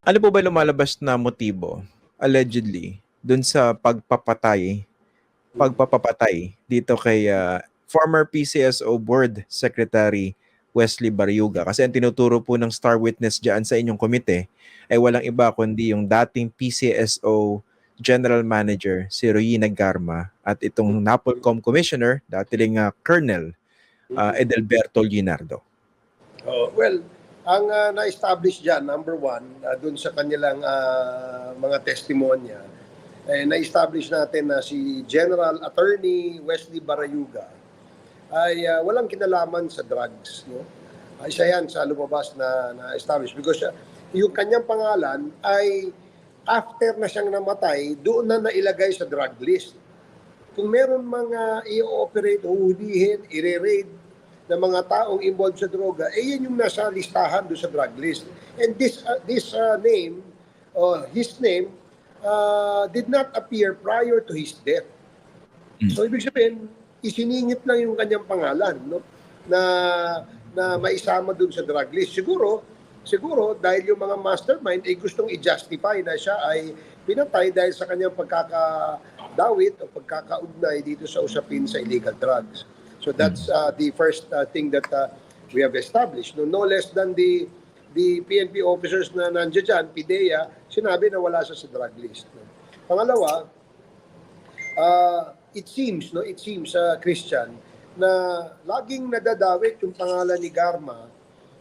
Ano po ba lumalabas na motibo, allegedly, dun sa pagpapatay, pagpapapatay dito kay ah, former PCSO Board Secretary Wesley Bariuga? Kasi ang tinuturo po ng star witness dyan sa inyong komite ay walang iba kundi yung dating PCSO General Manager si Royina Garma at itong NAPOLCOM Commissioner, dati ring ah, Colonel ah, Edelberto Linardo. Oh, well, ang ah, na-establish dyan, number one, uh, dun sa kanilang ah, mga testimonya, eh, na-establish natin na si General Attorney Wesley Barayuga ay ah, walang kinalaman sa drugs. No? Ah, isa yan sa lumabas na na-establish because ah, yung kanyang pangalan ay after na siyang namatay, doon na nailagay sa drug list. Kung meron mga i-operate, huhulihin, i-raid ng mga taong involved sa droga, eh yan yung nasa listahan doon sa drug list. And this uh, this uh, name, uh, his name, uh, did not appear prior to his death. Mm. So ibig sabihin, isiningit lang yung kanyang pangalan, no? Na na maisama doon sa drug list. Siguro, siguro dahil yung mga mastermind ay gustong i-justify na siya ay pinatay dahil sa kanyang pagkakadawit o pagkakaugnay dito sa usapin sa illegal drugs. So that's uh, the first uh, thing that uh, we have established. No, no less than the the PNP officers na nandiyan dyan, PIDEA, sinabi na wala siya sa drug list. No? Pangalawa, uh, it seems, no, it seems, uh, Christian, na laging nadadawit yung pangalan ni Garma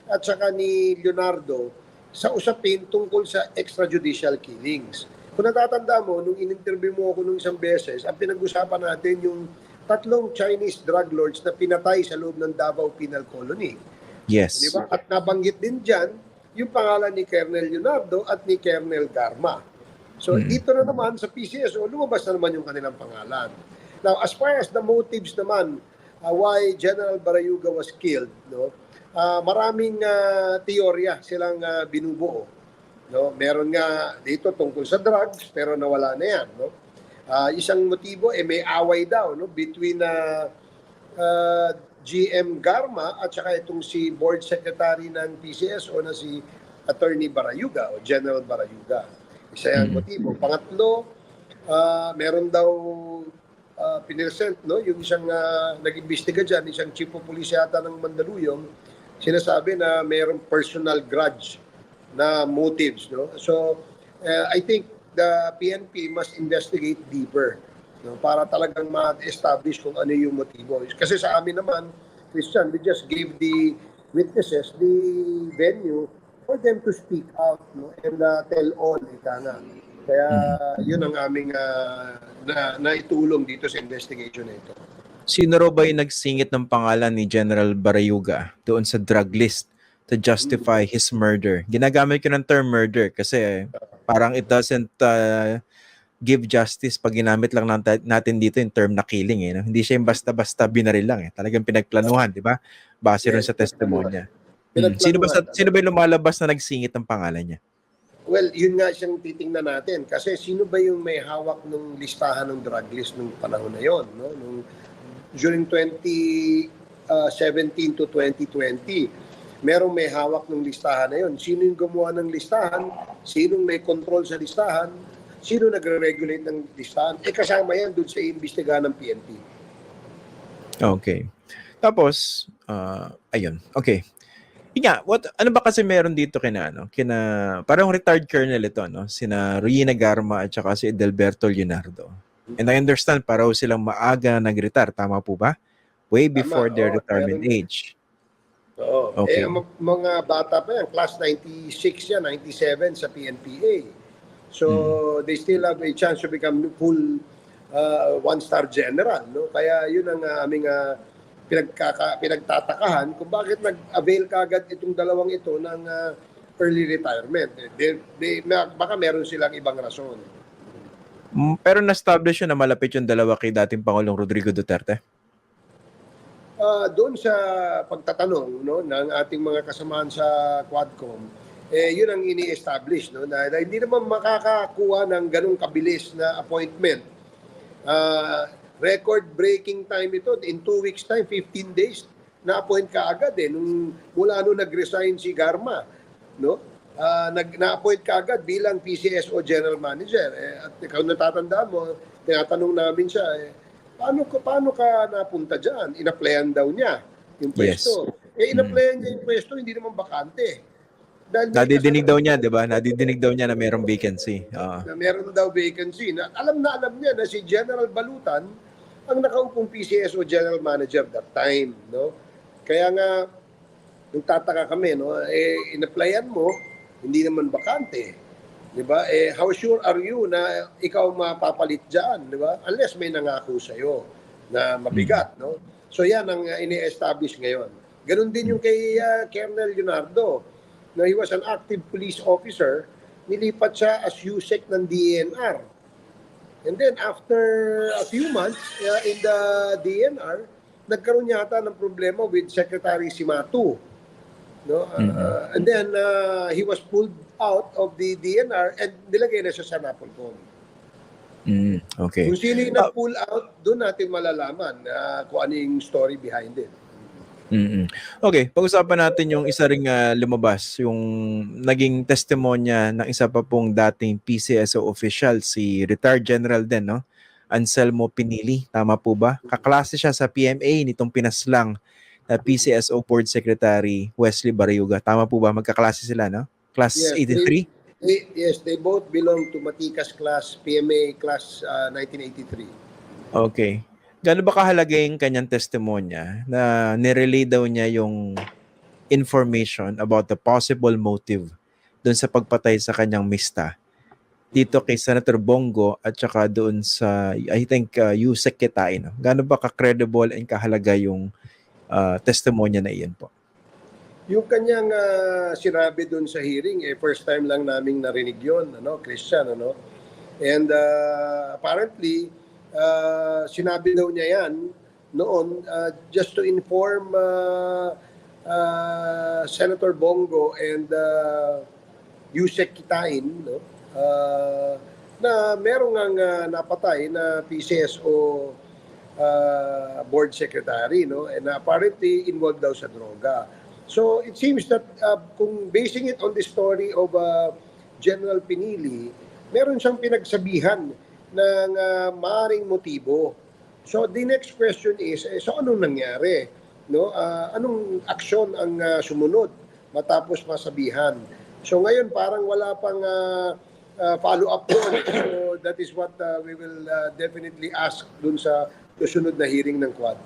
at saka ni Leonardo sa usapin tungkol sa extrajudicial killings. Kung natatanda mo, nung in-interview mo ako nung isang beses, ang pinag-usapan natin yung tatlong Chinese drug lords na pinatay sa loob ng Davao Penal Colony. Yes. Di ba? At nabanggit din dyan yung pangalan ni Colonel Leonardo at ni Colonel Garma. So Mm. dito na naman sa PCSO, lumabas na naman yung kanilang pangalan. Now, as far as the motives naman, uh, why General Barayuga was killed, no? ah, maraming ah, teorya silang ah, binubuo. No? Meron nga dito tungkol sa drugs, pero nawala na yan. No? Ah, isang motibo, eh, may away daw no? between uh, uh, GM Garma at saka itong si board secretary ng PCSO na si Attorney Barayuga o General Barayuga. Isa yung Mhm. motibo. Pangatlo, ah, meron daw uh, pinresent, no? yung isang uh, nag-imbestiga dyan, isang chief of police yata ng Mandaluyong, sinasabi na mayroong personal grudge na motives. No? So, uh, I think the PNP must investigate deeper no, para talagang ma-establish kung ano yung motibo. Kasi sa amin naman, Christian, we just gave the witnesses the venue for them to speak out no, and uh, tell all, ika nga. Kaya yun ang aming uh, na, naitulong dito sa investigation na ito. Sino raw ba yung nagsingit ng pangalan ni General Barayuga doon sa drug list to justify his murder? Ginagamit ko ng term murder kasi parang it doesn't uh, give justice pag ginamit lang nat- natin dito yung term na killing. Eh, no? Hindi siya yung basta-basta binaril lang. Eh. Talagang pinagplanuhan, di ba? Base rin sa testimonya. Hmm. Sino ba, sa, sino ba yung lumalabas na nagsingit ng pangalan niya? Well, yun nga siyang titingnan natin. Kasi sino ba yung may hawak ng listahan ng drug list nung panahon na yon, no? Nung during 2017 to 2020, merong may hawak ng listahan na yon. Sino yung gumawa ng listahan? Sino may control sa listahan? Sino nagre-regulate ng listahan? Eh kasama yan doon sa imbestigahan ng PNP. Okay. Tapos, uh, ayun. Okay. Yun nga, what, ano ba kasi meron dito kina, ano, kina, parang retired colonel ito, no? Sina Ruina Garma at saka si Edelberto Leonardo. And I understand, paraw silang maaga nag-retire. Tama po ba? Way before Tama, their oo, retirement meron. age. Oo. Okay. Eh, mga- bata pa yan, class 96 yan, 97 sa PNPA. So, they still have a chance to become full uh, one-star general. No? Kaya yun ang uh, aming uh, pinagkaka, pinagtatakahan kung bakit nag-avail kagad itong dalawang ito ng uh, early retirement. They, they, baka meron silang ibang rason. Mm, Pero na-establish yun na malapit yung dalawa kay dating Pangulong Rodrigo Duterte. Ah, doon sa pagtatanong no ng ating mga kasamahan sa Quadcom, eh yun ang ini-establish no na, na hindi naman makakakuha ng ganong kabilis na appointment. Ah, record breaking time ito in two weeks time, 15 days na appoint ka agad eh nung mula nung nag-resign si Garma, no? ah, nag na-appoint ka agad bilang PCSO General Manager. Eh, at ikaw natatandaan mo, tinatanong namin siya, eh, paano, ka, paano ka napunta dyan? Inaplayan daw niya yung Yes. pwesto. Eh, inaplayan niya yung pwesto, hindi naman bakante. Dahil Nadidinig daw niya, di ba? Nadidinig daw niya na mayroong vacancy. Oo. na meron daw vacancy. Na, alam na alam niya na si General Balutan ang nakaupong PCSO General Manager that time, no? Kaya nga nung tataka kami, no, eh inaplayan mo, hindi naman bakante. 'Di ba? Eh how sure are you na ikaw mapapalit diyan, 'di ba? Unless may nangako sa iyo na mabigat, no? So yan ang uh, ini-establish ngayon. Ganon din yung kay uh, Colonel Leonardo na he was an active police officer nilipat siya as USEC ng DNR. And then after a few months uh, in the DNR, nagkaroon yata ng problema with Secretary Simatu. No? Uh, And then uh, he was pulled out of the DNR and nilagay na siya sa Napolcom. Mm, okay. Kung sino yung na-pull out, doon natin malalaman uh, kung ano yung story behind it. mm Okay, pag-usapan natin yung isa ring ah, lumabas, yung naging testimonya ng isa pa pong dating PCSO official, si retired general din, no? Anselmo Pinili, tama po ba? Kaklase siya sa PMA nitong pinaslang na PCSO Board Secretary Wesley Barayuga. Tama po ba? Magkaklase sila, no? Class Yes, 83? They, yes, they both belong to Matikas class, PMA class uh, 1983. Okay. Gaano ba kahalaga yung kanyang testimonya na nirelay daw niya yung information about the possible motive doon sa pagpatay sa kanyang mista dito kay Senator Bongo at saka doon sa I think uh, Yusek Kitain. No? Gaano ba ka-credible and kahalaga yung uh, testimonya na iyan po? Yung kanyang ah, sinabi doon sa hearing, eh, first time lang naming narinig yon ano, Christian, ano. And ah, apparently, ah, sinabi daw niya yan noon ah, just to inform ah, ah, Senator Bongo and uh, Yusek Kitain, no, ah, na merong ang ah, napatay na PCSO uh, board secretary no and apparently involved daw sa droga so it seems that uh, kung basing it on the story of uh, General Pinili meron siyang pinagsabihan ng uh, maaring motibo. So the next question is eh, so anong nangyari no? Ah, anong aksyon ang uh, sumunod matapos masabihan? So ngayon parang wala pang uh, uh, follow up doon. So that is what uh, we will uh, definitely ask dun sa susunod na hearing ng Quad.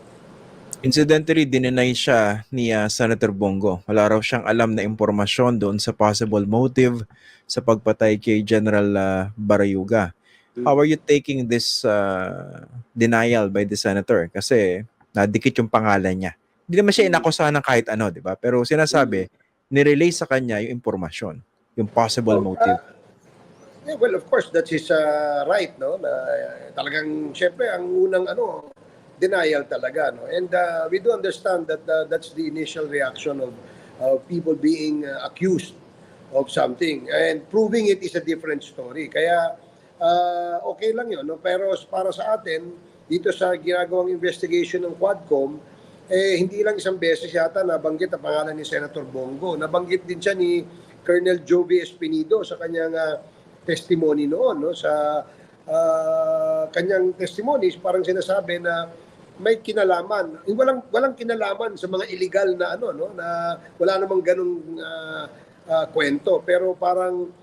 Incidentally, dinenay siya ni uh, Senator Bongo. Wala raw siyang alam na impormasyon doon sa possible motive sa pagpatay kay General uh, Barayuga. How are you taking this uh, denial by the senator? Kasi nadikit yung pangalan niya. Hindi naman siya inakusahan ng kahit ano, di ba? Pero sinasabi, nirelay sa kanya yung impormasyon, yung possible motive. ah, yeah, well, of course, that is uh, right, no? Na, uh, talagang, syempre, ang unang ano, denial talaga, no? And uh, we do understand that uh, that's the initial reaction of of people being uh, accused of something. And proving it is a different story. Kaya, uh, okay lang yun, no? Pero para sa atin, dito sa ginagawang investigation ng Quadcom, eh, hindi lang isang beses yata nabanggit ang pangalan ni Senator Bongo. Nabanggit din siya ni Colonel Jovi Espinido sa kanyang ah, testimony noon. No? Sa ah, kanyang testimony, parang sinasabi na may kinalaman. Yung Walang, walang kinalaman sa mga illegal na ano, no? na wala namang ganung ah, ah, kwento. Pero parang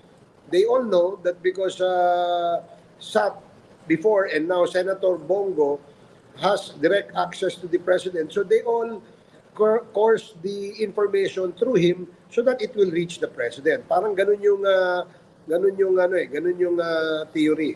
they all know that because uh, SAP before and now Senator Bongo has direct access to the president. So they all cour- course the information through him so that it will reach the president. Parang ganun yung uh, ganun yung ano eh, ganun yung uh, theory.